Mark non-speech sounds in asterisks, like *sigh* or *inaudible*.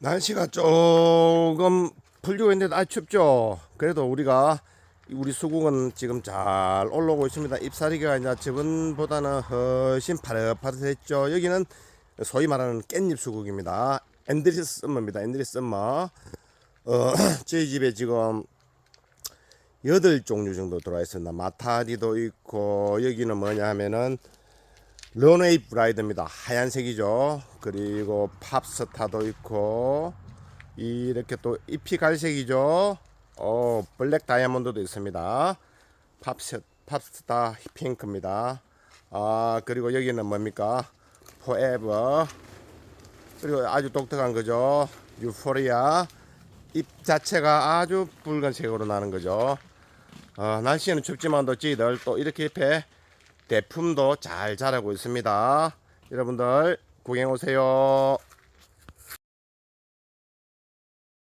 날씨가 조금 풀리고 있는데 아 춥죠. 그래도 우리가 우리 수국은 지금 잘 올라오고 있습니다. 잎사리가 이제 저번보다는 훨씬 파릇파릇했죠. 여기는 소위 말하는 깻잎 수국입니다. 앤드리스 썸머입니다. 앤드리스 썸머. 어, *clears throat* 저희 집에 지금 여덟 종류 정도 들어와 있습니다. 마타디도 있고 여기는 뭐냐 하면은 런웨이 브라이드입니다. 하얀색이죠. 그리고 팝스타도 있고 이렇게 또 잎이 갈색이죠. 어 블랙 다이아몬드도 있습니다. 팝스 팝스타 핑크입니다. 아 그리고 여기는 뭡니까? 포에버 그리고 아주 독특한 거죠. 유포리아 잎 자체가 아주 붉은색으로 나는 거죠. 어, 날씨는 춥지만도 찌들 또 이렇게 잎에 대품도 잘 자라고 있습니다. 여러분들 구경 오세요.